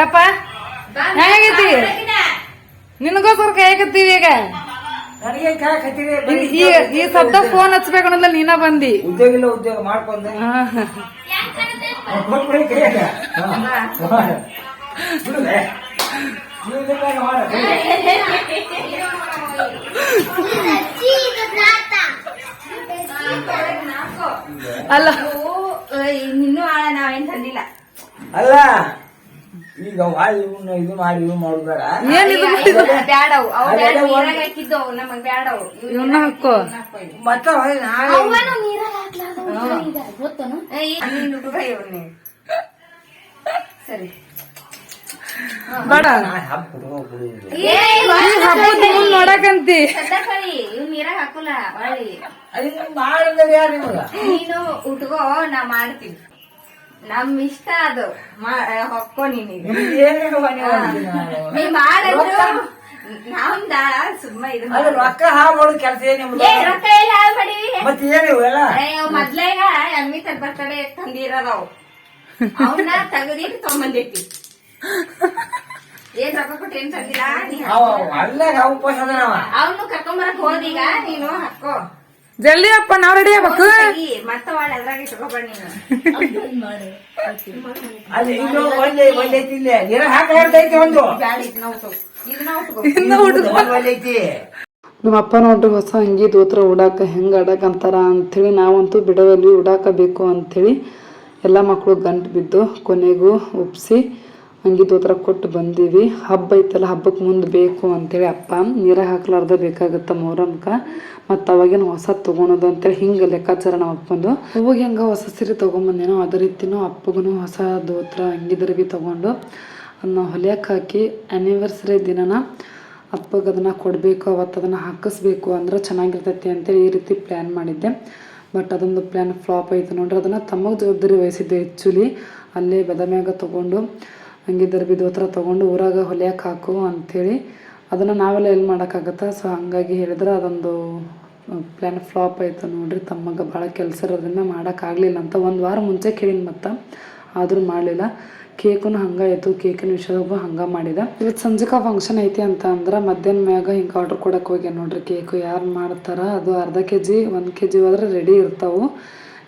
ಯಪ್ಪ ಹೆಂಗೈತಿ? ನಿನಗೋಸ್ಕರ ಕಾಯಕತ್ತೀವಿ ಈಗ. ಈ- ಈ ಈ ಸದ್ದ ಫೋನ್ ಹಚ್ಬೇಕು ಅನ್ನೋದ್ಲ ನೀನ ಬಂದಿ. ಉದ್ಯೋಗ ಇಲ್ಲ ಉದ್ಯೋಗ ಮಾಡ್ಕೊಂಡೆ. ಅಲ್ಲ. ನಿನ್ನೂ ಆಳ ನಾವೇನ್ ತಂದಿಲ್ಲ. ಅಲ್ಲ. ಈಗ ವಾಯು ಇವನ್ನ ಇದು ಮಾಡಿ ಇವ್ ಮಾಡುದಾರ ಏನ್ ಇದು ಬ್ಯಾಡವು. ಅವು ಬ್ಯಾಡ ನೀರಾಗ ಹಾಕಿದ್ದವು. ನಮಗ್ ಬ್ಯಾಡವು. ಇವನ್ನ ಹಾಕೋ. ಮತ್ತ ಹೊಯ್ ನಾಳೆ ಹಬ್ಬದ ನೋಡಕಂತಿ. ನೀರಾಗ ಹಾಕುಲ್ಲ ಹೊಳ್ಳಿ ಮಾಡಿದ್ರೆ ಯಾರು ನಿಮಗ ನೀನು ಉಟ್ಕೋ ನಾ ಮಾಡ್ತೀನಿ. ನಮ್ ಇಷ್ಟ ಅದು. ಮಾ- ಹೊಕ್ಕೋ ನೀವ್ ನಿಮ್ಗೆ ಏನೇನು ಮನೆ ಮಾಡ್ತೀನಿ ನಾನು. ನೀ ಮಾಡಿದ್ರು ನಮ್ದ ಸುಮ್ಮ ಇದು. ರೊಕ್ಕ ಹಾಳು ಮಾಡೋದು ಕೆಲಸ ಏನ್ ನಿಮ್ದು? ಏ ರೊಕ್ಕ ಎಲ್ಲ ಹಾಳ್ ಮಾಡೀವಿ ಮತ್ತೆ ಏನು ಇವೆಲ್ಲ ಅಯ್ಯೋ ಮೊದ್ಲೇಗ ಎಮ್ಮಿ ತರ್ ಬರ್ತಡೆ ತಂದಿರೋದವು ಅವನ್ನ ತೆಗದಿಟ್ಟು ಏನ್ ರೊಕ್ಕ ಕೊಟ್ಟು ಏನ್ ತಂದಿಲ್ಲ ಉಪವಾಸ ಅವನು ಕರ್ಕೊಂಬರಕ್ ಹೋದೀಗ ನೀನು ಹಾಕೋ ಜಲ್ದಿ ಅಪ್ಪ ನಾವ್ ರೆಡಿ ಆಗ್ಬೇಕು? ನಮ್ಮ ಅಪ್ಪ ನೋಡ್ರಿ ಹೊಸ ಅಂಗಿ ದೋತ್ರ ಉಡಾಕ ಹೆಂಗ್ ಅಡಕ್ ಅಂತಾರ ಅಂಥೇಳಿ ನಾವಂತೂ ಬಿಡವಲ್ಲಿ ಉಡಾಕಬೇಕು ಅಂಥೇಳಿ ಎಲ್ಲ ಮಕ್ಕಳು ಗಂಟು ಬಿದ್ದು ಕೊನೆಗೂ ಒಪ್ಸಿ ದೋತ್ರ ಕೊಟ್ಟು ಬಂದೀವಿ. ಹಬ್ಬ ಐತಲ್ಲ ಹಬ್ಬಕ್ಕೆ ಮುಂದೆ ಬೇಕು ಅಂತೇಳಿ ಅಪ್ಪ, ನೀರ ಹಾಕ್ಲಾರ್ದ ಬೇಕಾಗುತ್ತೆ ಮೊಹರಮ್ಗೆ ಮತ್ತು ಅವಾಗೇನು ಹೊಸ ತೊಗೊಳೋದು ಅಂತೇಳಿ ಹಿಂಗೆ ಲೆಕ್ಕಾಚಾರ ನಮ್ಮ ಅಪ್ಪಂದು. ಅವಾಗ ಹೆಂಗೆ ಹೊಸ ಸೀರೆ ತೊಗೊಂಬಂದೇನೋ ಅದೇ ರೀತಿನೂ ಅಪ್ಪಗೂ ಹೊಸ ದೋತ್ರ ಬಿ ತೊಗೊಂಡು ಅದನ್ನ ಹೊಲಿಯಕ್ಕೆ ಹಾಕಿ ಆ್ಯನಿವರ್ಸರಿ ದಿನನ ಅಪ್ಪಗೆ ಅದನ್ನು ಕೊಡಬೇಕು, ಅವತ್ತು ಅದನ್ನು ಹಾಕಿಸ್ಬೇಕು ಅಂದ್ರೆ ಚೆನ್ನಾಗಿರ್ತೈತಿ ಅಂತೇಳಿ ಈ ರೀತಿ ಪ್ಲ್ಯಾನ್ ಮಾಡಿದ್ದೆ. ಬಟ್ ಅದೊಂದು ಪ್ಲ್ಯಾನ್ ಫ್ಲಾಪ್ ಆಯಿತು ನೋಡ್ರಿ. ಅದನ್ನು ತಮಗೆ ಜವಾಬ್ದಾರಿ ವಹಿಸಿದ್ದೆ ಆ್ಯಕ್ಚುಲಿ ಅಲ್ಲೇ ಬೆದಮ್ಯಾಗ ತೊಗೊಂಡು ಹಂಗೆ ಬಿದ್ದು ದೋತ್ರ ತೊಗೊಂಡು ಊರಾಗ ಹೊಲಿಯಕ್ಕೆ ಹಾಕು ಅಂಥೇಳಿ. ಅದನ್ನು ನಾವೆಲ್ಲ ಎಲ್ಲಿ ಮಾಡೋಕ್ಕಾಗತ್ತೆ? ಸೊ ಹಂಗಾಗಿ ಹೇಳಿದ್ರೆ ಅದೊಂದು ಪ್ಲ್ಯಾನ್ ಫ್ಲಾಪ್ ಆಯಿತು ನೋಡ್ರಿ. ತಮ್ಮಗೆ ಭಾಳ ಕೆಲಸ ಇರೋದ್ರಿಂದ ಮಾಡೋಕ್ಕಾಗಲಿಲ್ಲ ಅಂತ ಒಂದು ವಾರ ಮುಂಚೆ ಕೇಳಿನ ಮತ್ತು. ಆದರೂ ಮಾಡಲಿಲ್ಲ. ಕೇಕುನು ಹಂಗೆ ಆಯಿತು. ಕೇಕಿನ ವಿಷಯದಾಗ ಹಂಗೆ ಮಾಡಿದ. ಇವತ್ತು ಸಂಜೆಕ ಫಂಕ್ಷನ್ ಐತಿ ಅಂತ ಅಂದ್ರೆ ಮಧ್ಯಾಹ್ನ ಮ್ಯಾಗ ಹಿಂಗೆ ಆರ್ಡ್ರ್ ಕೊಡಕ್ಕೆ ಹೋಗ್ಯ ನೋಡ್ರಿ. ಕೇಕು ಯಾರು ಮಾಡ್ತಾರ? ಅದು ಅರ್ಧ ಕೆ ಜಿ ಒಂದು ಕೆ ಜಿ ಆದರೆ ರೆಡಿ ಇರ್ತಾವೆ.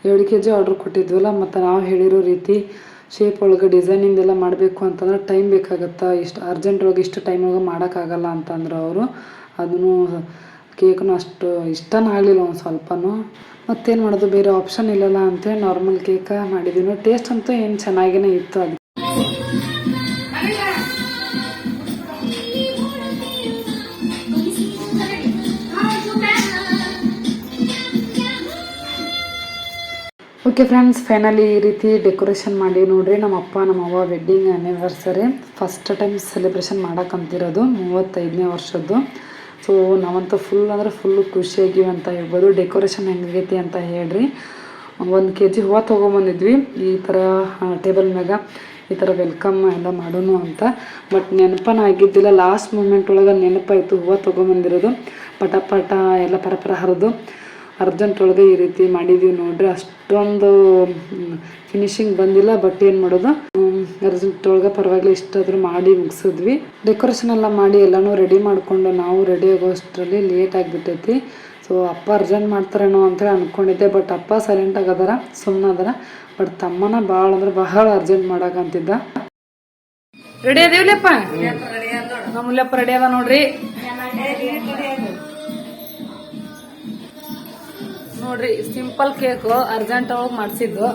ಎರಡು ಕೆ ಜಿ ಆರ್ಡ್ರ್ ಕೊಟ್ಟಿದ್ವಲ್ಲ, ಮತ್ತು ನಾವು ಹೇಳಿರೋ ರೀತಿ ಶೇಪ್ ಒಳಗೆ ಡಿಸೈನಿಂದೆಲ್ಲ ಮಾಡಬೇಕು ಅಂತಂದ್ರೆ ಟೈಮ್ ಬೇಕಾಗತ್ತಾ? ಇಷ್ಟು ಅರ್ಜೆಂಟ್ ಒಳಗೆ ಇಷ್ಟು ಟೈಮ್ ಒಳಗೆ ಮಾಡೋಕ್ಕಾಗಲ್ಲ ಅಂತಂದ್ರೆ ಅವರು. ಅದನ್ನು ಕೇಕ್ನು ಅಷ್ಟು ಇಷ್ಟನೇ ಆಗಲಿಲ್ಲ ಒಂದು ಸ್ವಲ್ಪನೂ. ಮತ್ತೇನು ಮಾಡೋದು? ಬೇರೆ ಆಪ್ಷನ್ ಇಲ್ಲಲ್ಲ ಅಂತೇಳಿ ನಾರ್ಮಲ್ ಕೇಕ ಮಾಡಿದ್ದೀನಿ ಟೇಸ್ಟ್ ಅಂತೂ ಏನು ಚೆನ್ನಾಗೇ ಇತ್ತು. ಅದು ಓಕೆ ಫ್ರೆಂಡ್ಸ್ ಫೈನಲಿ ಈ ರೀತಿ ಡೆಕೋರೇಷನ್ ಮಾಡಿ ನೋಡ್ರಿ, ನಮ್ಮ ಅಪ್ಪ, ನಮ್ಮ ಅವ್ವ wedding anniversary first time celebration ಮಾಡೋಕ್ಕಂತಿರೋದು ಮೂವತ್ತೈದನೇ ವರ್ಷದ್ದು. ಸೊ ನಾವಂತೂ ಫುಲ್ ಅಂದ್ರೆ ಫುಲ್ಲು ಖುಷಿಯಾಗಿವಿ ಅಂತ ಹೇಳ್ಬೋದು. ಡೆಕೋರೇಷನ್ ಹೆಂಗೈತಿ ಅಂತ ಹೇಳ್ರಿ. ಒಂದು ಕೆ ಜಿ ಹೂವು ತೊಗೊಂಬಂದಿದ್ವಿ. ಈ ಥರ ಟೇಬಲ್ ಮ್ಯಾಗ ಈ ಥರ ವೆಲ್ಕಮ್ ಎಲ್ಲ ಮಾಡೋನು ಅಂತ. ಬಟ್ ನೆನಪನ ಆಗಿದ್ದಿಲ್ಲ. ಲಾಸ್ಟ್ ಮೂಮೆಂಟ್ ಒಳಗೆ ನೆನಪಾಯಿತು. ಹೂವು ತೊಗೊಂಬಂದಿರೋದು. ಪಟ ಪಟ ಎಲ್ಲ ಪರಪರ ಹರಿದು. ಅರ್ಜೆಂಟ್ ಒಳಗೆ ಈ ರೀತಿ ಮಾಡಿದೀವಿ ನೋಡ್ರಿ. ಅಷ್ಟೊಂದು ಫಿನಿಶಿಂಗ್ ಬಂದಿಲ್ಲ ಬಟ್ ಏನು ಮಾಡೋದು? ಅರ್ಜೆಂಟ್ ಒಳಗೆ ಪರವಾಗಿಲ್ಲ ಇಷ್ಟಾದರೂ ಮಾಡಿ ಮುಗಿಸಿದ್ವಿ. ಡೆಕೋರೇಷನ್ ಎಲ್ಲ ಮಾಡಿ ಎಲ್ಲನೂ ರೆಡಿ ಮಾಡಿಕೊಂಡು ನಾವು ರೆಡಿ ಆಗೋ ಅಷ್ಟರಲ್ಲಿ ಲೇಟ್ ಆಗಿಬಿಟ್ಟೈತಿ. ಸೊ ಅಪ್ಪ ಅರ್ಜೆಂಟ್ ಮಾಡ್ತಾರೇನೋ ಅಂತೇಳಿ ಅಂದ್ಕೊಂಡಿದ್ದೆ ಬಟ್ ಅಪ್ಪ ಸೈಲೆಂಟಾಗಿ ಅದಾರ ಸುಮ್ಮನೆ ಅದಾರ. ಬಟ್ ತಮ್ಮನ ಭಾಳ ಅಂದ್ರೆ ಬಹಳ ಅರ್ಜೆಂಟ್ ಮಾಡಾಕಂತಿದ್ದ ರೆಡಿ ಅದೇವ್ಲಪ್ಪ? ನಮ್ಮ ಮುಲ್ಲಪ್ಪ ರೆಡಿ ಅದ ನೋಡ್ರಿ. ನೋಡ್ರಿ ಸಿಂಪಲ್ ಕೇಕ್ ಅರ್ಜೆಂಟ್ ಒಳಗೆ ಮಾಡಿಸಿದ್ದು.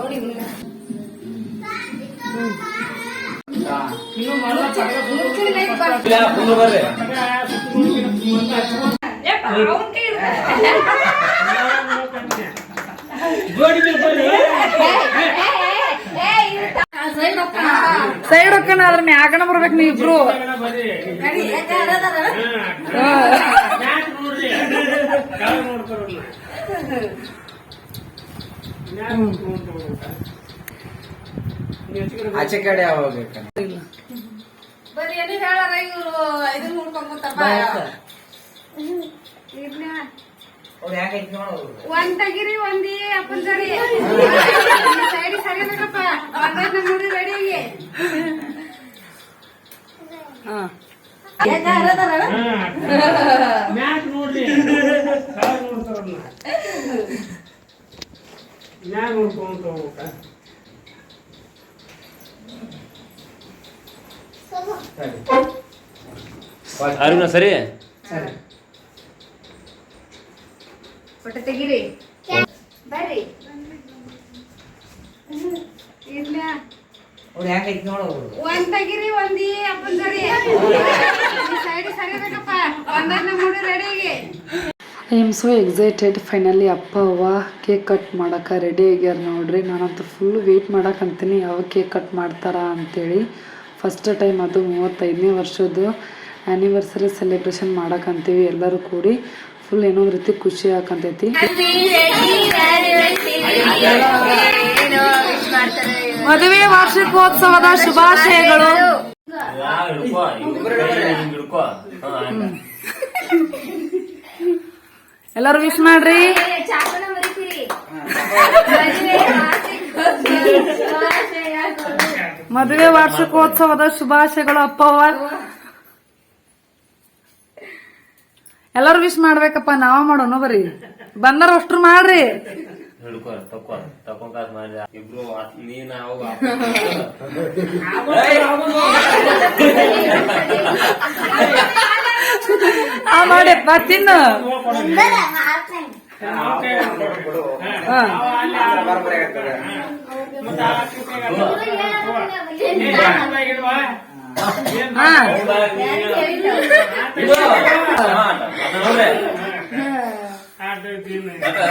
ಸೈಡ್ ಹೋಗ್ಕನ ಅದ್ರ ಮ್ಯಾಗನ ಬರ್ಬೇಕು ನೀ ಇಬ್ರು? ಆಚೆ ಕಡೆ ಹೋಗ್ಬೇಕು. ಬರೀ ಏನು ಹೇಳಾರ ಇವ್ರು? ಇದನ್ನ ಹುಡ್ಕೊಂಬತ್ತಾರ ಅವ್ರು ಯಾಕೈತಿ ನೋಡು ಒಂದ್ ತಗಿರಿ ಒಂದಿ ಅಪ್ಪನ್ ಸರಿ. ಸೈಡ್ ಸರಿಬೇಕಪ್ಪ ನಮ್ಮೂರಿ ರೆಡಿ ಹಾ. ನೋಡ್ತಾರಲ್ಲ ಮ್ಯಾಕ್ ನೋಡ್ಕೊಂತ ಹೋಗ್ಬೇಕ ಅರುಣ ಸರಿ? ಸರಿ. ಫೋಟೋ ತೆಗಿರಿ. ಬರ್ರಿ. ಇಲ್ಲ ಅವ್ರು ಹೆಂಗೈತಿ ನೋಡೋದು ಒಂದ್ ತೆಗಿರಿ ಒಂದಿ ಅಪ್ಪನ್ ಸರಿ. ಸೈಡ್ ಸರಿಬೇಕಪ್ಪ. ಒಂದನ್ನ ಮೂಡಿ ರೆಡಿಗೆ I am so excited finally ಅಪ್ಪ ಅವ್ವ ಕೇಕ್ ಕಟ್ ಮಾಡಕ್ಕೆ ರೆಡಿ ಆಗ್ಯಾರ ನೋಡ್ರಿ. ನಾನಂತೂ ಫುಲ್ ವೆಯ್ಟ್ ಮಾಡಕ್ಕೆ ಅಂತೀನಿ ಯಾವ ಕೇಕ್ ಕಟ್ ಮಾಡ್ತಾರಾ ಅಂಥೇಳಿ ಫಸ್ಟ್ ಟೈಮ್ ಅದು ಮೂವತ್ತೈದನೇ ವರ್ಷದ್ದು ಆ್ಯನಿವರ್ಸರಿ ಸೆಲೆಬ್ರೇಷನ್ ಮಾಡಕ್ಕಂತೀವಿ ಎಲ್ಲರೂ ಕೂಡಿ. ಫುಲ್ ಏನೋ ಒಂದ್ ರೀತಿ ಖುಷಿ ಆಕಂತೈತಿ ಮದುವೆ ವಾರ್ಷಿಕೋತ್ಸವದ ಶುಭಾಶಯಗಳು. ಎಲ್ಲರೂ ವಿಶ್ ಮಾಡ್ರಿ. ಮದುವೆ ವಾರ್ಷಿಕೋತ್ಸವದ ಶುಭಾಶಯಗಳು ಅಪ್ಪವ್ವ ಎಲ್ಲರೂ ವಿಶ್ ಮಾಡ್ಬೇಕಪ್ಪ, ನಾವ ಮಾಡೋಣ ಬರ್ರಿ ಬಂದಾರ ಅಷ್ಟ್ರು ಮಾಡ್ರಿ ಹಿಡ್ಕೋ ತಕೋ ತಕೊಂಡ್ ಮಾಡಿದ. ಇಬ್ರು ಆ- ನೀನ್ ಅವಾಗ ಆ ಮಾಡಪ್ಪ ತಿನ್ನು. ಹಾ. ಹಾ.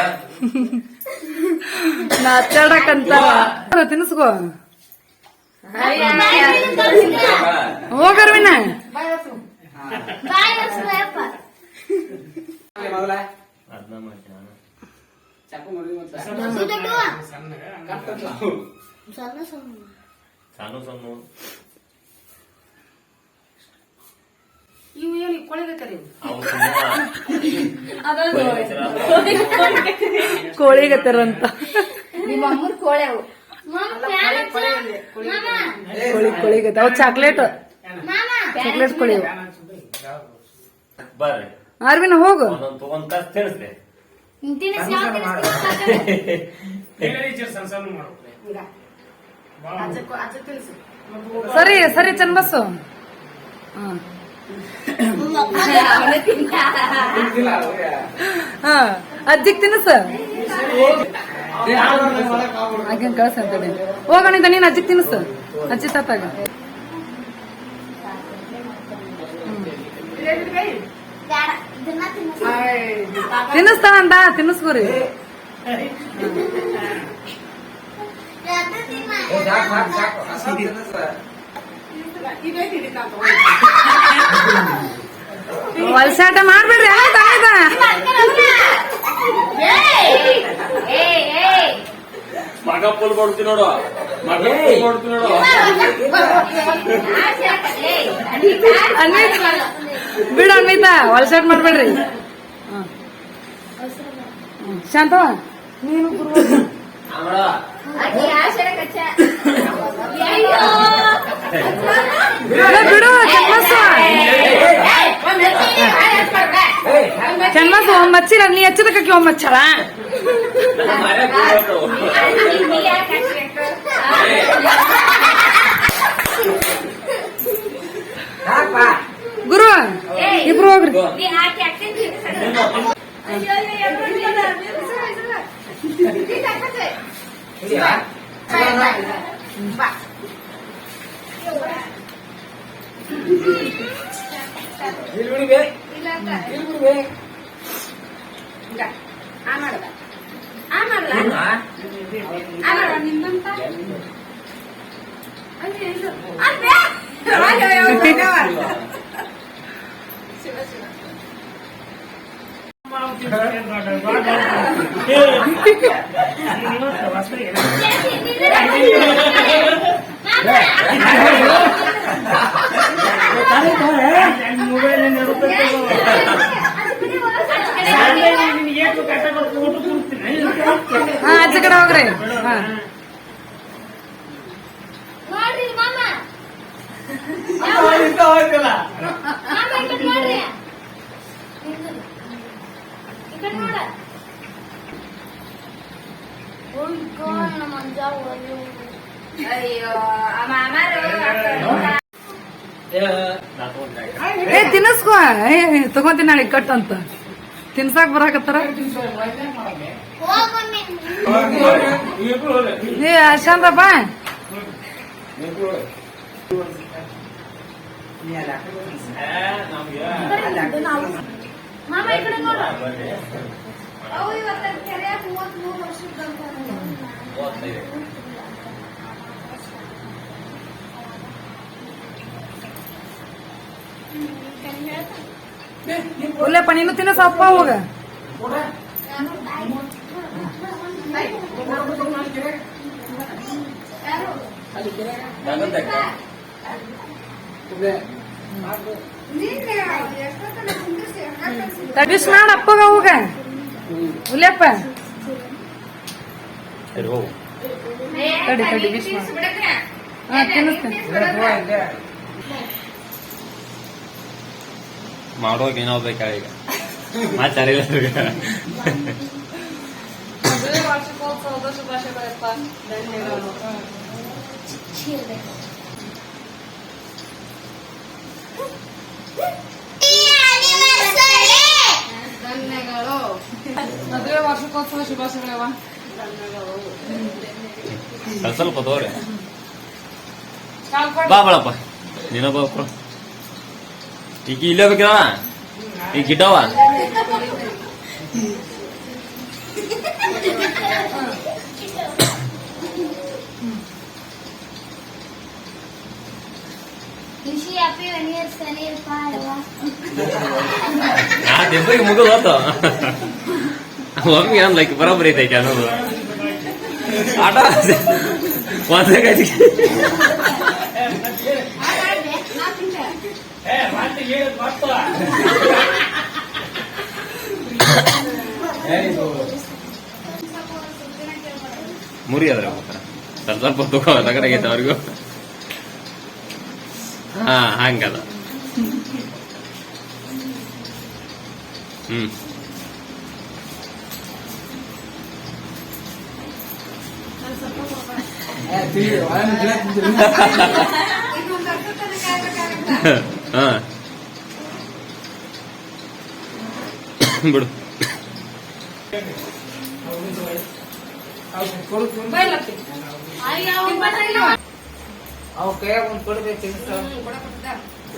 ನಾಚಾಡಕಂತ ತಿನ್ಸ್ಕೋ ಹೋಗರ್ವಿನ ಅದನ್ನ ಮಾಡ್ತೀನಿ ನಾನು. ಸಣ್ಣ ಸಣ್ಣ. ನಿಮ್ಮ ಅಮ್ಮನ ಕೋಳೆವು ಕೋಳಿ ಕೋಳಿಗತ್ತ ಅವ್ ಚಾಕ್ಲೇಟ್. ಚಾಕ್ಲೇಟ್ ಕೋಳಿ ಅವು. ಅರ್ವಿನ ಹೋಗು. ಸರಿ ಸರಿ ಸರಿ ಬಸ್ಸು. ಹಾ ಹಾ, ಅಜ್ಜಿಗ್ ತಿನ್ನಿಸ. ಹಾಗೆ ಕಳ್ಸ ಅಂತೇಳಿ. ಹೋಗಣಿದ ನೀನ್ ಅಜ್ಜಿಗ್ ತಿನ್ನಿಸ. ಅಜ್ಜಿ ತಾತಾಗ ತಿನ್ನಿಸ್ತಾನ ಅಂತ ತಿನ್ನಿಸ್ಕೋರಿ. ವಲ್ಸಾಟ ಮಾಡ್ಬೇಡ್ರಿ ಆಯ್ತಾ ಮಗ ಪುಲ್ ಕೊಡ್ತೀನಿ ನೋಡು. ಮಗ ಫುಲ್ ಕೊಡ್ತೀನಿ ನೋಡು. ಅನ್ವಿತಾ ಬಿಡು ಅನ್ವಿತಾ ವಲ್ಸಾಟ್ ಮಾಡ್ಬೇಡ್ರಿ. ಶಾಂತವ. ನೀನು ಬಿಡು, ನೀ ಹಚ್ಚಿದಕ್ಕೆ ಒಮ್ಮೆ ಹಚ್ಚಳ ಗುರು ಇಬ್ರು ಹೋಗ್ರಿ ಮೊಬೈಲ್ ಹಾ ಆಚೆ ಕಡೆ ಹೋಗ್ರಿ ಹಾ ನೋಡ್ರಿ ಮಾಮ ಹೋಗ್ತಿಲ್ಲ ಅಯ್ಯೋ ಆ ಮಾಮಾರು ಆ ಕಡೆ ಏ ತಿನ್ನಿಸ್ಕೋ ಏ ತಗೊಂತೀನಿ ನಾಳೆ ಕಟ್ ಅಂತ ತಿನ್ಸಾಕ್ ಬರಾಕತ್ತಾರ ಏ ಅಶಾಂತಪ್ಪ ಕಡೆ ನೋಡು ಅವು ಇವತ್ತ ಕೆರೆಯಾಗ ಮೂವತ್ಮೂರು ವರ್ಷದ ಒಲ್ಲೆಪ್ಪ ನೀನು ತಿನ್ನಸಪ್ಪ ಹೋಗ ತಡಿಸ್ ಮಾಡ ಅಪ್ಪಗ ಹೋಗ ಉಲ್ಲೆಪ್ಪ ತಡಿ, ತಡಿ, ಬಿಸಿ ಮಾಡು. ಹಾ ತಿನ್ನಿಸ್ತೀನಿ ಮಾಡೋಕೆ ಏನೋ ಬೇಕಾ ಈಗ? ಮಾತಾಡಿಲ್ಲ ವಾರ್ಷಿಕೋತ್ಸವದ ಶುಭಾಶಯಗಳಪ್ಪ. ಧನ್ಯವಾದಗಳು. ಮದುವೆ ವಾರ್ಷಿಕೋತ್ಸವ ಶುಭಾಶಯಗಳವ. ಸ್ವಲ್ಪ ಸ್ವಲ್ಪ ತಗೋರಿ ಬಾ ಬಾಳಪ್ಪ. ನೀನೋ ಬಾ ಕೊಡು. ಈಗ ಇಲ್ಲೇ ಬೇಕಿಲ್ಲ ಈಗ ಗಿಟ್ಟವ ಖುಷಿ ಹ್ಯಾಪಿ ಒನ್ ಇಯರ್ ಸರಿ ಪಾಡವಾ ಆ ದೆಬ್ಬಗೆ ಮುಗಿದು ಹೋತು ಒಮ್ಮೆ ಏನ್ ಲೈಕ್ ಬರೋಬ್ಬರಿ ಐತೆ ಅನ್ನೋದು ಆಟ ಒಂದೇ ಗಜಿ ಮುರಿ ಅದ್ರ ಸ್ವಲ್ಪ ಸ್ವಲ್ಪ ತಗೋ ತಗಡಾಗೈತೆ ಅವ್ರಿಗೂ. ಹಾ ಹಂಗದ ಹ್ಮ್. ಹಾ. ಬಿಡು. ಬರ್ಲಾ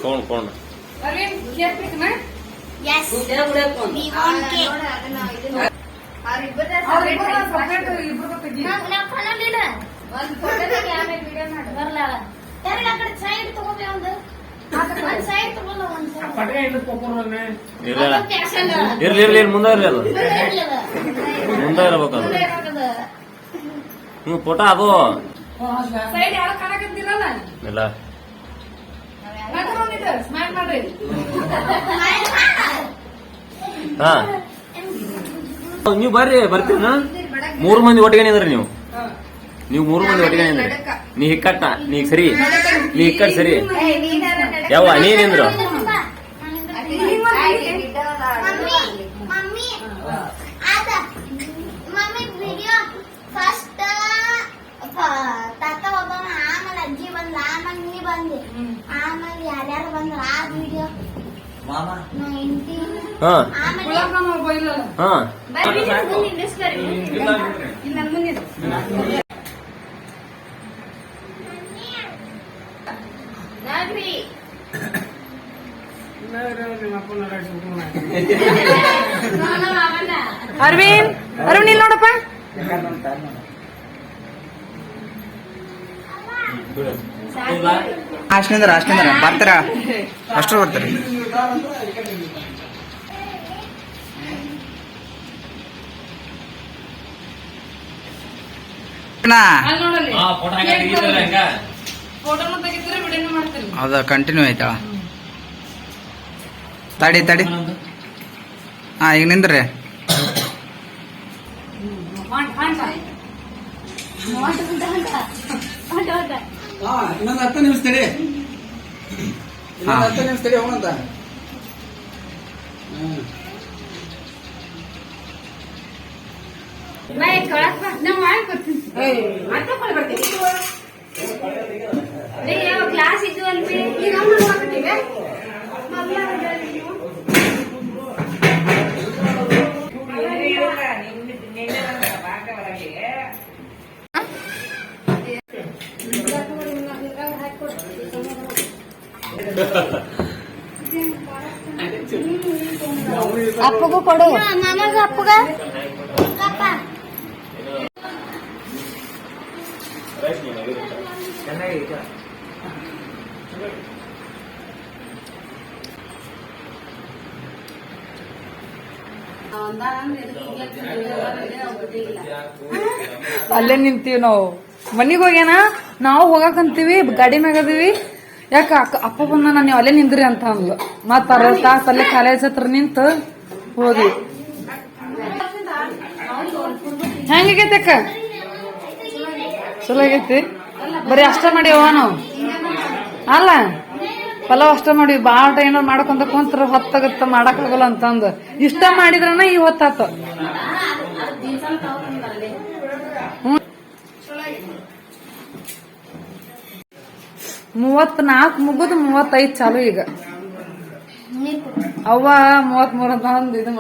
ಕೋಣ ಕೋಣ ಬರಲ್ಲ ಯಾರ ಆ ಕಡೆ ಸೈಡ್ ತಗೋಬೇ ಒಂದು ಇರ್ಲಿ ಇರ್ಲಿ ಇರ್ಲಿ ಮುಂದೆ ಇರ್ಲಿ ಅದು. ಮುಂದೆ ಇರ್ಬೇಕು ಅದು. ಹ್ಮ್ ಫೋಟೋ ಅದು. ಇಲ್ಲ. ಹಾ. ನೀವು ಬರ್ರಿ ಬರ್ತೀರ ಮೂರು ಮಂದಿ ಒಟ್ಟಿಗೆ ನಿಂದ್ರಿ ನೀವು. ನೀವು ಮೂರು ಮಂದಿ ಒಟ್ಟಿಗೆ ನಿಂದ್ರಿ ನೀ ಹಿಕ್ಕಟ್ಟ ನೀ ಸರಿ ನೀ ಹಿಕ್ಕಟ್ ಸರಿ. ಯಾವ ನೀ ನಿಂದ್ರು ಹಾ ಬಿದ್ದವಲ್ಲ, ಮಮ್ಮಿ ಮಮ್ಮಿ ಆದ ಮಮ್ಮಿ ವಿಡಿಯೋ ಫಸ್ಟ್ ತಾತ ಒಬ್ಬ ಆಮೇಲೆ ಅಜ್ಜಿ ಬಂದ ಆಮೇಲೆ ನೀ ಬಂದೆ ಆಮೇಲೆ ಯಾರ್ಯಾರು ಬಂದ್ರ ಆ ವಿಡಿಯೋ ಮಾಮ ಹಾ ಆಮೇಲೆ ಗುಲಾಬ್ ಒಬ್ಬ ಇಲ್ಲಲ್ಲ ಹಾ ಬರ್ರಿ, ಮುಂದೆ ನಿಲ್ಲಿಸ್ತಾರೆ. ಇಲ್ಲಿ ನನ್ ಮುಂದಿದೆ ನಾಗ್ರಿ ನಿಮ್ಮ ಅಪ್ಪನ ನಾನು ಅವನ್ನ ಅರವಿಂದ್ ಅರವಿಂದ್ ಇಲ್ಲಿ ನೋಡಪ್ಪ ಅಷ್ಟೇಂದ್ರ ಅಷ್ಟೇಂದ್ರ ಬರ್ತಾರ? ಅಷ್ಟು ಬರ್ತಾರೆ ಅದ ಕಂಟಿನ್ಯೂ ಆ, ತಡಿ ತಡಿ. ಹಾ ಈಗ ನಿಂದ್ರಿ. ಇನ್ನೊಂದು ಹತ್ತು ನಿಮಿಷ ತಡಿ. ಇನ್ನೊಂದು ಹತ್ತು ನಿಮಿಷ ತಡಿ ಹೋಗಂತ ಕ್ಲಾಸ್ ಇದ್ದು ಅಲ್ರಿ ಈಗ ಅಪ್ಪಗೂ ಕೊಡು. ಮಾಮಗ ಅಪ್ಪಗ. ಅಲ್ಲೇ ನಿಂತೀವಿ ನಾವು. ಮನೆಗೆ ಹೋಗ್ಯಾನ? ನಾವು ಹೋಗಾಕಂತೀವಿ ಗಾಡಿ ಮ್ಯಾಗ ಅದೀವಿ. ಯಾಕ ಅಕ್ಕ- ಅಪ್ಪ ಬಂದ ನೀವು ಅಲ್ಲೇ ನಿಂದ್ರಿ ಅಂತ ಅಂದ್ಲು. ಮತ್ತ ಅರ್ಧ ತಾಸ ಅಲ್ಲೇ ಕಾಲೇಜ್ ಹತ್ರ ನಿಂತು ಹೋದ್ವಿ. ಹೆಂಗಾಗೈತೆ ಅಕ್ಕ? ಚಲೋ ಆಗೈತಿ ಬರೀ ಅಷ್ಟ ಮಾಡಿ ಅವನು ಅಲ್ಲ? ಪಲಾವ್ ಅಷ್ಟ ಮಾಡಿ ಬಾಳ ಏನಾರು ಮಾಡ್ಕೊಂತ ಕುಂತ್ರ, ಹೊತ್ತಾಗತ್ತ, ಮಾಡಕ್ಕಾಗಲ್ಲ ಅಂತಂದು. ಇಷ್ಟ ಮಾಡಿದ್ರನ ಈ ಹೊತ್ತಾತು ಮೂವತ್ ನಾಲ್ಕು ಮುಗಿದು ಮೂವತ್ತೈದು ಚಾಲು ಈಗ. ಅವ್ವ ಮೂವತ್ ಮೂರ ಅಂತ ಇದು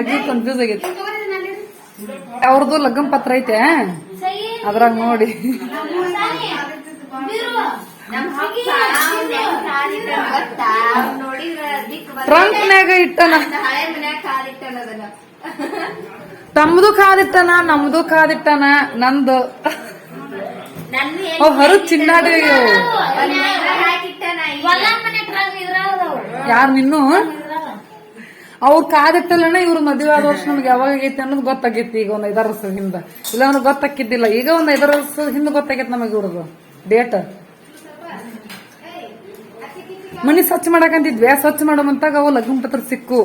ಅಕ್ಕಿ ಕನ್ಫ್ಯೂಸ್ ಆಗೈತಿ. ಅವ್ರದ್ದು ಲಗ್ನ ಪತ್ರ ಐತೆ. ಅದ್ರಾಗ ನೋಡಿ. ಟ್ರಂಕ್ನ್ಯಾಗ ಇಟ್ಟನ. ತಮ್ದು ಕಾದಿಟ್ಟನ ನಮ್ದು ಕಾದಿಟ್ಟನ ನಂದು. ನನ್ನ ಅವ್ ಹರು ಚಿನ್ನಾಡಿ ಹಾಕಿಟ್ಟನ ಹೊಲ ಮನೆ ಟ್ರಂಕ್ ಯಾರು ನಿನ್ನು? ಅವ್ರ ಕಾದಿಟ್ಟಲ್ಲಣ್ಣ ಇವ್ರ ಮದುವೆ ಆದ ವರ್ಷ ನಮ್ಗೆ ಯಾವಾಗ ಆಗೈತಿ ಅನ್ನೋದು ಗೊತ್ತಾಗೈತಿ ಈಗ ಒಂದ್ ಐದಾರು ವರ್ಷದ ಹಿಂದ. ಇಲ್ಲ ಅವ್ನು ಗೊತ್ತಾಕಿದ್ದಿಲ್ಲ. ಈಗ ಒಂದ್ ಐದಾರು ವರ್ಷದ ಹಿಂದ ಗೊತ್ತಾಗೈತಿ ನಮಗೆ ಇವ್ರದ್ದು ಡೇಟ್ ಮನಿ ಸ್ವಚ್ಛ ಮಾಡಕಂತಿದ್ವಿ. ಸ್ವಚ್ಛ ಮಾಡೋ ಮಂತಾಗ ಅವು ಲಗ್ನ ಪತ್ರ ಸಿಕ್ಕು.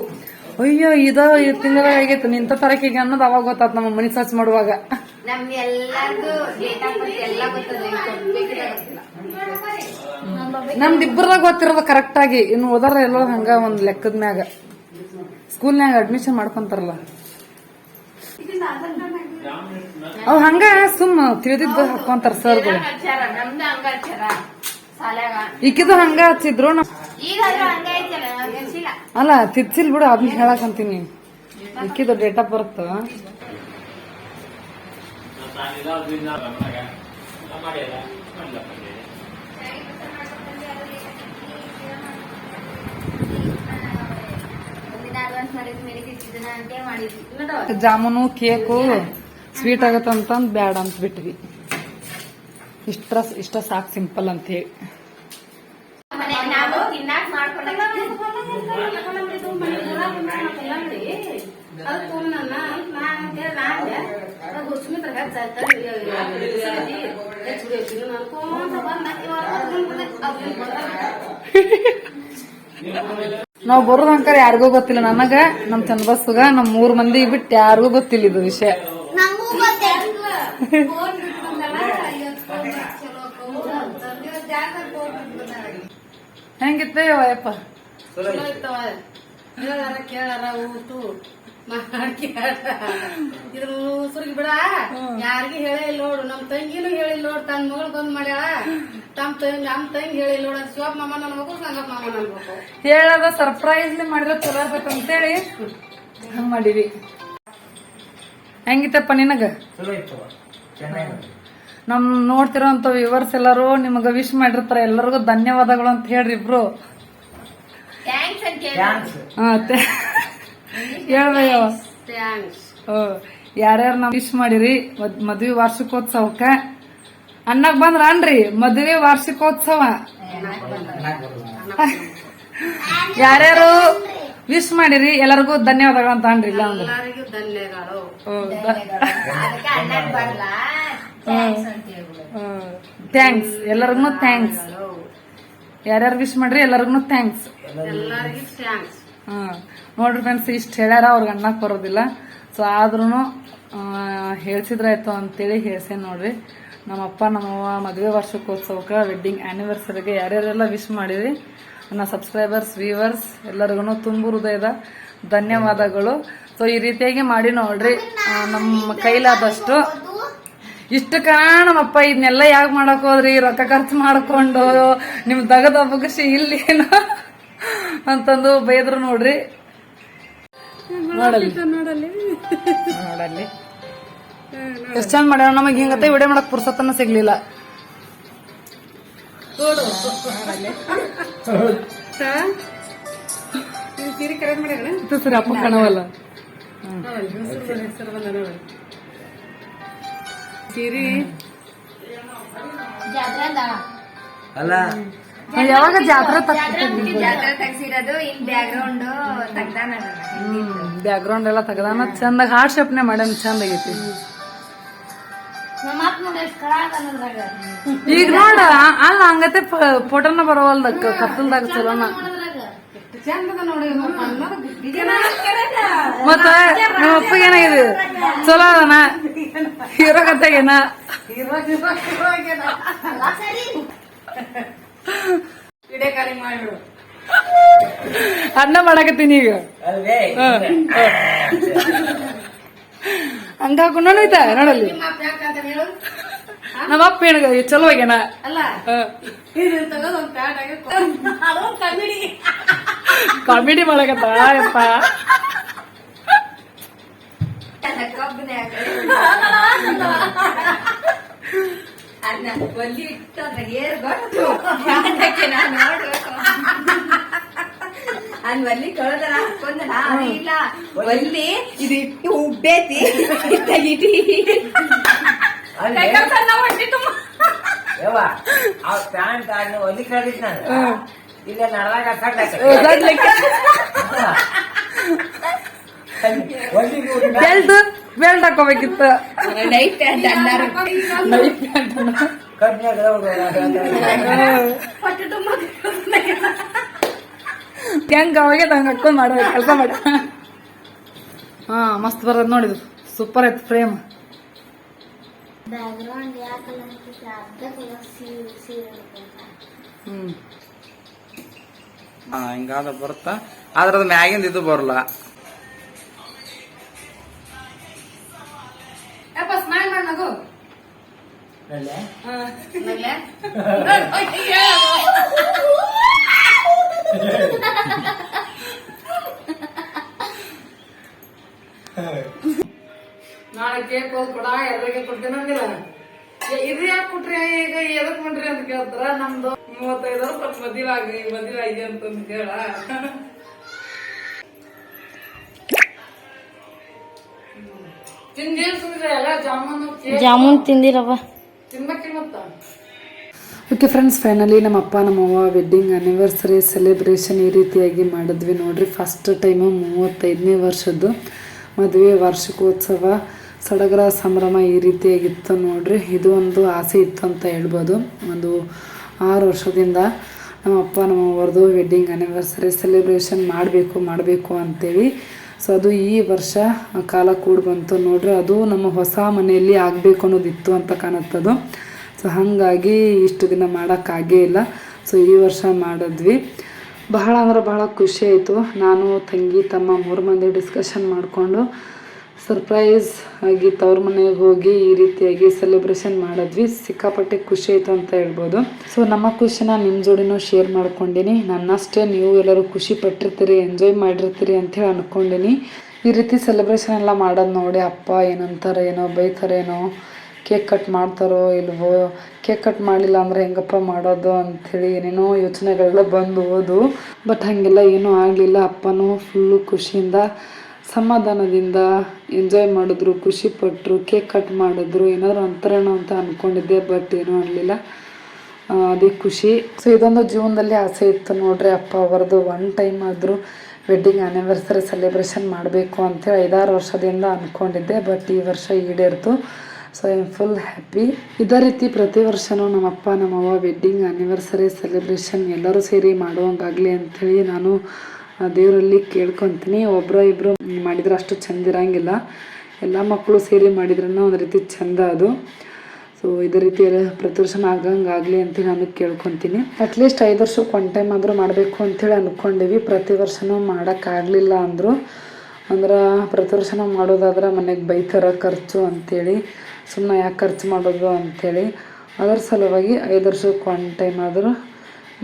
ಅಯ್ಯೋ ಇದ ತಿಂಗಳ ಆಗೈತೆ. ನಿಂತ ತಾರೀಕಿಗೆ ಅನ್ನೋದು ಅವಾಗ ಗೊತ್ತಾತ್ ನಮ್ಮ ಮನಿ ಸ್ವಚ್ಛ ಮಾಡುವಾಗ. ನಮ್ ಎಲ್ಲಾರ್ದು ಡೇಟ್ ಆಫ್ ಬರ್ತ್ ಎಲ್ಲ ಗೊತ್ತದ ಕೊಡ್ಬೇಕಿಲ್ಲ ನಮ್ದಿಬ್ಬರದಾಗ ಗೊತ್ತಿರೋದು ಕರೆಕ್ಟ್ ಆಗಿ. ಇನ್ನು ಓದಾರ ಎಲ್ಲೋ ಹಂಗ ಒಂದ್ ಲೆಕ್ಕದ ಮ್ಯಾಗ. ಸ್ಕೂಲ್ನ್ಯಾಗ ಅಡ್ಮಿಷನ್ ಮಾಡ್ಕೊಂತಾರಲ್ಲ. ಅವ್ ಹಂಗ ಸುಮ್ಮ ತಿಳಿದಿದ್ದು ಹಾಕೊಂತಾರ ಸರ್ಗಳು ಈಕಿದು ಹಂಗ ಹಚ್ಚಿದ್ರು ಅಲ್ಲ ತಿರ್ಚಿಲ್ ಬಿಡು ಅದನ್ನ ಹೇಳಕಂತೀನಿ. ಇಕ್ಕಿದ ಡೇಟ್ ಆಫ್ ಬರ್ತ್ ಒಂದಿನ ಅಡ್ವಾನ್ಸ್ ಮಾಡಿದ್ ಮೆಡಿಸಿನ್ ಅಂತ ಮಾಡಿದ್ವಿ ಜಾಮೂನು ಕೇಕು ಸ್ವೀಟ್ ಆಗತ್ತಂತಂದ್ ಬ್ಯಾಡ ಅಂತ ಬಿಟ್ವಿ. ಇಷ್ಟ ಇಷ್ಟ ಸಾಕ್ ಸಿಂಪಲ್ ಅಂತ ಹೇಳಿ. ಮನೆ ನಾವು ಬರೋದ್ ಅಂಕರ್ ಯಾರಿಗೂ ಗೊತ್ತಿಲ್ಲ ನನಗ, ನಮ್ ಚಂದಬಸ್ಸುಗ, ನಮ್ ಮೂರ್ ಮಂದಿ ಬಿಟ್ಟು ಯಾರಿಗೂ ಗೊತ್ತಿಲ್ಲ ಇದು ವಿಷಯ. ಹೆಂಗಿತ್ತ ಗೊತ್ತೇ ಹೆಂಗಿತ್ತೆ ಯಪ್ಪ ಕೇಳಾರ ಊಟು? ಇದ್ರ ಸುರ್ಗಿ ಬಿಡ. ಯಾರಿಗೂ ಹೇಳೇ ಇಲ್ಲ ನೋಡು. ನಮ್ ತಂಗಿನೂ ಹೇಳಿಲ್ಲ ನೋಡು. ತನ್ನ ಮಗಳು ಬಂದ್ ಮಾಡ್ಯಾಳ. ತಮ್ ತಂಗಿ ನಮ್ ತಂಗಿ ಹೇಳಿಲ್ಲ ನೋಡು ಅದು ಶಿವಪ್ಪ ಮಾಮ ನನ್ ಮಗು ಸಂಗಪ್ಪ ಮಾಮ ಅನ್ಬೇಕು ಹೇಳದ ಸರ್ಪ್ರೈಸ್ ಮಾಡಿದ್ರೆ ಚಲೋ ಇರ್ಬೇಕಂತೇಳಿ ಹಂಗ್ ಮಾಡಿವಿ ಹೆಂಗಿತ್ತಪ್ಪ ನಿನಗ? ನಮ್ ನೋಡ್ತಿರೋಂತ ವಿವರ್ಸ್ ಎಲ್ಲರೂ ನಿಮಗ ವಿಶ್ ಮಾಡಿರ್ತಾರ. ಎಲ್ಲರಿಗೂ ಧನ್ಯವಾದಗಳು ಅಂತ ಹೇಳ್ರಿ ಇಬ್ರು. ಥ್ಯಾಂಕ್ಸ್ ಅಂತ ಹೇಳಿ ಥ್ಯಾಂಕ್ಸ್ ಹಾ, ತೆ- ಹೇಳ್ಬೇಕವ ಥ್ಯಾಂಕ್ಸ್ ಯಾರ್ಯಾರು ನಾವು ವಿಶ್ ಮಾಡಿರಿ ಮದ್ವೆ ವಾರ್ಷಿಕೋತ್ಸವಕ್ಕ? ಅನ್ನಕ್ ಬಂದ್ರ ಅನ್ರಿ ಮದ್ವೆ ವಾರ್ಷಿಕೋತ್ಸವ. ಯಾರ್ಯಾರು ವಿಶ್ ಮಾಡಿರಿ ಎಲ್ಲರಿಗೂ ಧನ್ಯವಾದಗಳು ಅಂತ ಅನ್ರಿ ಇಲ್ಲ ಅಂದ್ರೆ. ಥ್ಯಾಂಕ್ಸ್ ಎಲ್ಲರಿಗೂ ಥ್ಯಾಂಕ್ಸ್ ಯಾರ್ಯಾರು ವಿಶ್ ಮಾಡ್ರಿ ಎಲ್ಲರಿಗೂ ಥ್ಯಾಂಕ್ಸ್ ಹ್ಮ್ ನೋಡ್ರಿ ಫ್ರೆಂಡ್ಸ್ ಇಷ್ಟು ಹೇಳ್ಯಾರ, ಅವ್ರಿಗೆ ಅಣ್ಣಕ್ಕೆ ಬರೋದಿಲ್ಲ. ಸೊ ಆದ್ರೂ ಹೇಳ್ಸಿದ್ರಾಯ್ತು ಅಂತೇಳಿ ಹೇಳ್ಸೇ ನೋಡ್ರಿ. ನಮ್ಮಪ್ಪ, ನಮ್ಮವ್ವ ಮದುವೆ ವರ್ಷಕ್ಕೋತ್ಸವಕ್ಕೆ ವೆಡ್ಡಿಂಗ್ ಆ್ಯನಿವರ್ಸರಿಗೆ ಯಾರ್ಯಾರೆಲ್ಲ ವಿಶ್ ಮಾಡಿರಿ ನನ್ನ ಸಬ್ಸ್ಕ್ರೈಬರ್ಸ್ ವ್ಯೂವರ್ಸ್ ಎಲ್ಲರಿಗೂ ತುಂಬು ಹೃದಯದ ಧನ್ಯವಾದಗಳು. ಸೊ ಈ ರೀತಿಯಾಗಿ ಮಾಡಿ ನೋಡ್ರಿ ನಮ್ಮ ಕೈಲಾದಷ್ಟು. ಇಷ್ಟು ನಮ್ಮಪ್ಪ ಇದನ್ನೆಲ್ಲ ಯಾಕೆ ಮಾಡಕ್ ಹೋದ್ರಿ? ರೊಕ್ಕ ಖರ್ಚು ಮಾಡ್ಕೊಂಡು, ನಿಮ್ ತಗದ ಖುಷಿ ಇಲ್ಲೇನು ಅಂತಂದು ಬೈದ್ರು ನೋಡ್ರಿ. ನೋಡಲ್ಲಿ. ನೋಡಲ್ಲಿ. ಎಷ್ಟ್ ಚಂದ ಮಾಡ್ಯಾರ ನಮಗ್ ಹಿಂಗತ್ತೆ ವಿಡಿಯೋ ಮಾಡಕ್ ಪುರ್ಸತ್ತನ ಸಿಗ್ಲಿಲ್ಲ. ಸೀರೆ ಅಪ್ಪ ಕಾಣವಲ್ಲ. ಸೀರೆ. ಅಲ್ಲ. ಯಾವಾಗ ಜಾತ್ರೆ ಜಾತ್ರೆ ತೆಗ್ಸಿರೋದು ಇನ್ ಬ್ಯಾಕ್ ಗ್ರೌಂಡ್ ತೆಗ್ದಾನ ಬ್ಯಾಕ್ ಗ್ರೌಂಡ್ ಎಲ್ಲ ತೆಗದಾನ. ಚಂದ ಹಾರ್ಟ್ ಶೇಪ್ನೆ ಮಾಡ್ಯಾನ ಚಂದ ಆಗೈತಿ. ಈಗ ನೋಡ ಅಲ್ಲ ಹಂಗತೆ ಫೋಟೋನ ಬರವಲ್ದ ಕತ್ತಲ್ದಾಗ ಚಲೋನ. ಚಂದದ ನೋಡಿ ಮತ್ತ ನಮ್ಮ ಅಪ್ಪಗೆ ಏನಾಗಿದೆ ಚಲೋ ಅದನ ಹೀರೋ ಕತ್ತಾಗೇನ ವಿಡಿಯೋ ಕಾಲಿಂಗ್ ಮಾಡಿಬಿಡು. ಅನ್ನ ಮಾಡಕತ್ತೀನಿ ಈಗ. ಹಂಗ ಹಾಕೊಂಡು ಐತ ನೋಡಲ್ಲಿ ನಿಮ್ಮ ಅಪ್ಪ ಹೇಳು? ಏನ ಚಲೋ ಆಗ್ಯಾನ ಕಮಿಡಿ ಕಾಮಿಡಿ ಮಾಡಕತ್ತಪ್ಪ ಯಪ್ಪ. ಕಬ್ಬನೆ ಅನ್ನ ಒಲ್ಲಿ ಇಟ್ಟು ಏರ್ ಗೊತ್ತು ಅದಕ್ಕೆ ನಾನು ನೋಡ್ಬೇಕು. ಅನ್ ಒಲ್ಲಿ ಕಳೆದ್ರ ಹಾಕೊಂಡ ನಾನು ಇಲ್ಲ. ಒಲ್ಲಿ ಇದು ಇಟ್ಟು ಉಬ್ಬೇತಿ ಆ ಪ್ಯಾಂಟ್ ಒಲಿ ಕಳ್ದಿತ್ ನಾನು. ಇಲ್ಲ ನಡದಾಗ ಬೆಲ್ಟ್ ಬೆಲ್ಟ್ ಹಾಕೋಬೇಕಿತ್ತು ನೈಟ್ ಅನ್ನಾರು ಹೆಂಗ ಅವಾಗೆ ತಂಗ ಹಾಕೊಂಡ್ ಮಾಡ ಕೆಲಸ ಮಾಡ. ಹಾ ಮಸ್ತ್ ಬರೋದ್ ನೋಡಿದ್ರು. ಸೂಪರ್ ಐತ್ ಫ್ರೇಮ್. ಹ್ಮ್. ಹಾ ಹಿಂಗಾದ ಬರುತ್ತಾ? ಆದ್ರ ಅದು ಮ್ಯಾಗಿಂದ ಇದು ಬರಲ್ಲ. ಯಪ್ಪ ಸ್ಮೈಲ್ ಮಾಡಿ ನಗು. ನಗ್ಲೆ? ನಾಳೆ ಕೇಕ್ ಹೋದ್ ಕೊಡ ಎಲ್ಲರಿಗೆ ಕೊಡ್ತೀನಿ ಅಂದಿಲ್ಲ. ಏ, ಇದು ಯಾಕೆ ಕೊಟ್ರಿ ಈಗ ಎದಕ್ ಮಾಡ್ರಿ ಅಂತ ಕೇಳ್ತಾರ? ನಮ್ದು ಮೂವತ್ತೈದು ವರ್ಷ ಮದುವೆ ಆಗಿ ಮದುವೆ ಆಗಿ ಅಂತಂದು ಕೇಳ. ಜಾಮೂನು ಜಾಮೂನ್ ತಿಂದಿರವ ಓಕೆ ಫ್ರೆಂಡ್ಸ್ ಫೈನಲಿ ನಮ್ಮ ಅಪ್ಪ ನಮ್ಮವ್ವ ವೆಡ್ಡಿಂಗ್ ಆನಿವರ್ಸರಿ ಸೆಲೆಬ್ರೇಷನ್ ಈ ರೀತಿಯಾಗಿ ಮಾಡಿದ್ವಿ ನೋಡ್ರಿ. ಫಸ್ಟ್ ಟೈಮು ಮೂವತ್ತೈದನೇ ವರ್ಷದ್ದು. ಮದುವೆ ವಾರ್ಷಿಕೋತ್ಸವ ಸಡಗರ ಸಂಭ್ರಮ ಈ ರೀತಿಯಾಗಿತ್ತು ನೋಡ್ರಿ. ಇದು ಒಂದು ಆಸೆ ಇತ್ತು ಅಂತ ಹೇಳ್ಬೋದು. ಒಂದು ಆರು ವರ್ಷದಿಂದ ನಮ್ಮ ಅಪ್ಪ ನಮ್ಮವ್ರದ್ದು ವೆಡ್ಡಿಂಗ್ ಆನಿವರ್ಸರಿ ಸೆಲೆಬ್ರೇಷನ್ ಮಾಡಬೇಕು ಮಾಡಬೇಕು ಅಂತೇಳಿ ಸೊ ಅದು ಈ ವರ್ಷ ಕಾಲ ಕೂಡಿ ಬಂತು. ನೋಡ್ರಿ, ಅದು ನಮ್ಮ ಹೊಸ ಮನೆಯಲ್ಲಿ ಆಗಬೇಕು ಅನ್ನೋದಿತ್ತು ಅಂತ ಕಾಣುತ್ತದು. ಸೊ ಹಾಗಾಗಿ ಇಷ್ಟು ದಿನ ಮಾಡೋಕ್ಕಾಗೇ ಇಲ್ಲ. ಸೊ ಈ ವರ್ಷ ಮಾಡಿದ್ವಿ. ಬಹಳ ಅಂದ್ರೆ ಬಹಳ ಖುಷಿ ಆಯಿತು. ನಾನು, ತಂಗಿ, ತಮ್ಮ ಮೂರು ಮಂದಿ ಡಿಸ್ಕಷನ್ ಮಾಡಿಕೊಂಡು ಸರ್ಪ್ರೈಸ್ ಆಗಿ ತವ್ರ ಮನೆಗೆ ಹೋಗಿ ಈ ರೀತಿಯಾಗಿ ಸೆಲೆಬ್ರೇಷನ್ ಮಾಡಿದ್ವಿ. ಸಿಕ್ಕಾಪಟ್ಟೆ ಖುಷಿ ಆಯಿತು ಅಂತ ಹೇಳ್ಬೋದು. ಸೊ ನಮ್ಮ ಖುಷಿನ ನಿಮ್ಮ ಜೋಡಿನೂ ಶೇರ್ ಮಾಡ್ಕೊಂಡಿನಿ. ನನ್ನಷ್ಟೇ ನೀವು ಎಲ್ಲರೂ ಖುಷಿ ಪಟ್ಟಿರ್ತೀರಿ ಎಂಜಾಯ್ ಮಾಡಿರ್ತೀರಿ ಅಂಥೇಳಿ ಅಂದ್ಕೊಂಡಿನಿ ಈ ರೀತಿ ಸೆಲೆಬ್ರೇಷನ್ ಎಲ್ಲ ಮಾಡೋದು ನೋಡಿ ಅಪ್ಪ ಏನಂತಾರೆ, ಏನೋ ಬೈತಾರೇನೋ ಕೇಕ್ ಕಟ್ ಮಾಡ್ತಾರೋ ಇಲ್ವೋ ಕೇಕ್ ಕಟ್ ಮಾಡಿಲ್ಲ ಅಂದರೆ ಹೆಂಗಪ್ಪ ಮಾಡೋದು ಅಂಥೇಳಿ ಏನೇನೋ ಯೋಚನೆಗಳೆಲ್ಲ ಬಂದು ಹೋದು. ಬಟ್ ಹಾಗೆಲ್ಲ ಏನೂ ಆಗಲಿಲ್ಲ. ಅಪ್ಪನೂ ಫುಲ್ಲು ಖುಷಿಯಿಂದ ಸಮಾಧಾನದಿಂದ ಎಂಜಾಯ್ ಮಾಡಿದ್ರು, ಖುಷಿ ಪಟ್ಟರು ಕೇಕ್ ಕಟ್ ಮಾಡಿದ್ರು, ಏನಾದರೂ ಅಂತರೇನೋ ಅಂತ ಅಂದ್ಕೊಂಡಿದ್ದೆ ಬಟ್ ಏನೂ ಆಗಲಿಲ್ಲ ಅದೇ ಖುಷಿ. ಸೊ ಇದೊಂದು ಜೀವನದಲ್ಲಿ ಆಸೆ ಇತ್ತು ನೋಡ್ರಿ ಅಪ್ಪ ಅವರದು ಒನ್ ಟೈಮ್ ಆದರೂ ವೆಡ್ಡಿಂಗ್ ಆ್ಯನಿವರ್ಸರಿ ಸೆಲೆಬ್ರೇಷನ್ ಮಾಡಬೇಕು ಅಂತೇಳಿ ಐದಾರು ವರ್ಷದಿಂದ ಅಂದ್ಕೊಂಡಿದ್ದೆ ಬಟ್ ಈ ವರ್ಷ ಈಡೇರ್ತು. So I am full happy ಇದೇ ರೀತಿ ಪ್ರತಿ ವರ್ಷವೂ ನಮ್ಮಪ್ಪ, ನಮ್ಮವ್ವ ವೆಡ್ಡಿಂಗ್ ಆ್ಯನಿವರ್ಸರಿ ಸೆಲೆಬ್ರೇಷನ್ ಎಲ್ಲರೂ ಸೇರಿ ಮಾಡುವಂಗಾಗಲಿ ಅಂಥೇಳಿ ನಾನು ದೇವರಲ್ಲಿ ಕೇಳ್ಕೊತೀನಿ. ಒಬ್ಬರು ಇಬ್ಬರು ಮಾಡಿದ್ರೆ ಅಷ್ಟು ಚಂದ ಇರೋಂಗಿಲ್ಲ. ಎಲ್ಲ ಮಕ್ಕಳು ಸೇರಿ ಮಾಡಿದ್ರೂ ಒಂದು ರೀತಿ ಚಂದ ಅದು. ಸೊ ಇದೇ ರೀತಿ ವರ್ಷ ಆಗಂಗಾಗಲಿ ಅಂತೇಳಿ ನಾನು ಕೇಳ್ಕೊತೀನಿ. ಅಟ್ಲೀಸ್ಟ್ ಐದು ವರ್ಷಕ್ಕೆ ಒನ್ ಟೈಮ್ ಆದರೂ ಮಾಡಬೇಕು ಅಂಥೇಳಿ ಅಂದ್ಕೊಂಡೀವಿ ಪ್ರತಿ ವರ್ಷನೂ ಮಾಡೋಕ್ಕಾಗಲಿಲ್ಲ ಅಂದರು. ಅಂದ್ರೆ ಪ್ರದರ್ಶನ ಮಾಡೋದಾದ್ರೆ ಮನೆಗೆ ಬೈತಾರ ಖರ್ಚು ಅಂಥೇಳಿ ಸುಮ್ಮನೆ ಯಾಕೆ ಖರ್ಚು ಮಾಡೋದು ಅಂಥೇಳಿ ಅದರ ಸಲುವಾಗಿ ಐದು ವರ್ಷಕ್ಕೆ ಒನ್ ಟೈಮ್ ಆದರೂ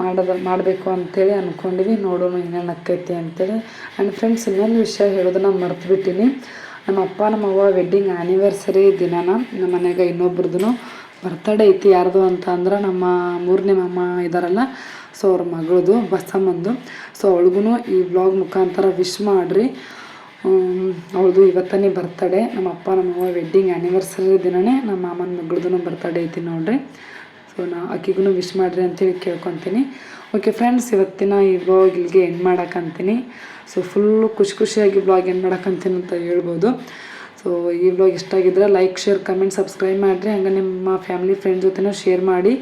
ಮಾಡೋದು ಮಾಡಬೇಕು ಅಂಥೇಳಿ ಅಂದ್ಕೊಂಡಿವಿ ನೋಡೋಣ ಏನೇನು ಆಕೈತಿ ಅಂತೇಳಿ. ಆ್ಯಂಡ್ ಫ್ರೆಂಡ್ಸ್ ಇನ್ನೊಂದು ವಿಷಯ ಹೇಳೋದನ್ನ ಮರ್ತು ಬಿಟ್ಟಿನಿ ನಮ್ಮ ಅಪ್ಪ, ನಮ್ಮ ಅವ್ವ ವೆಡ್ಡಿಂಗ್ ಆ್ಯನಿವರ್ಸರಿ ದಿನಾನ ನಮ್ಮ ಮನ್ಯಾಗ ಇನ್ನೊಬ್ರದ್ದು ಬರ್ತಡೇ ಐತಿ. ಯಾರ್ದು ಅಂತ ಅಂದ್ರೆ ನಮ್ಮ ಮೂರನೇ ಮಾಮ ಇದ್ದಾರಲ್ಲ ಸೊ ಅವ್ರ ಮಗಳದು ಬಸಮ್ಮಂದು. ಸೊ ಅವಳಿಗೂ ಈ ಬ್ಲಾಗ್ ಮುಖಾಂತರ ವಿಶ್ ಮಾಡಿರಿ. ಅವಳದು ಇವತ್ತನೇ ಬರ್ತಡೇ ನಮ್ಮ ಅಪ್ಪ, ನಮ್ಮ ವೆಡ್ಡಿಂಗ್ ಆ್ಯನಿವರ್ಸರಿ ದಿನವೇ ನಮ್ಮ ಮಾಮನ ಮಗಳದು ಬರ್ತಡೇ ಐತಿ ನೋಡ್ರಿ. ನಾ ಆಕಿಗೂ ವಿಶ್ ಮಾಡಿರಿ ಅಂತೇಳಿ ಕೇಳ್ಕೊತೀನಿ. ಓಕೆ ಫ್ರೆಂಡ್ಸ್ ಇವತ್ತಿನ ಈ ಬ್ಲಾಗ್ ಇಲ್ಲಿಗೆ ಎಂಡ್ ಮಾಡೋಕ್ಕಂತೀನಿ ಸೊ ಫುಲ್ಲು ಖುಷಿ ಖುಷಿಯಾಗಿ ಬ್ಲಾಗ್ ಎಂಡ್ ಮಾಡೋಕ್ಕಂತೀನಿ ಅಂತ ಹೇಳ್ಬೋದು. ಸೊ ಈ ಬ್ಲಾಗ್ ಇಷ್ಟ ಆಗಿದ್ರೆ ಲೈಕ್ ಶೇರ್ ಕಮೆಂಟ್ ಸಬ್ಸ್ಕ್ರೈಬ್ ಮಾಡಿರಿ. ಹಂಗೆ ನಿಮ್ಮ ಫ್ಯಾಮಿಲಿ ಫ್ರೆಂಡ್ ಜೊತೆನೂ ಶೇರ್ ಮಾಡಿ.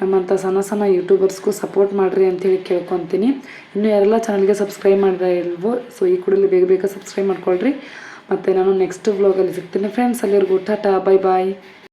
ನಮ್ಮಂಥ ಸಣ್ಣ ಸಣ್ಣ ಯೂಟ್ಯೂಬರ್ಸ್ಗೂ ಸಪೋರ್ಟ್ ಮಾಡಿರಿ ಅಂತೇಳಿ ಕೇಳ್ಕೊತೀನಿ. ಇನ್ನೂ ಯಾರೆಲ್ಲ ಚಾನಲ್ಗೆ ಸಬ್ಸ್ಕ್ರೈಬ್ ಮಾಡಿದ್ರೆ ಇಲ್ವೋ ಸೊ ಈ ಕೂಡಲೇ ಬೇಗ ಬೇಗ ಸಬ್ಸ್ಕ್ರೈಬ್ ಮಾಡ್ಕೊಳ್ರಿ. ಮತ್ತು ನಾನು ನೆಕ್ಸ್ಟ್ ಬ್ಲಾಗಲ್ಲಿ ಸಿಗ್ತೀನಿ. ಫ್ರೆಂಡ್ಸ್ ಅಲ್ಲಿವರೆಗೂ ಟಾಟಾ ಬೈ ಬಾಯ್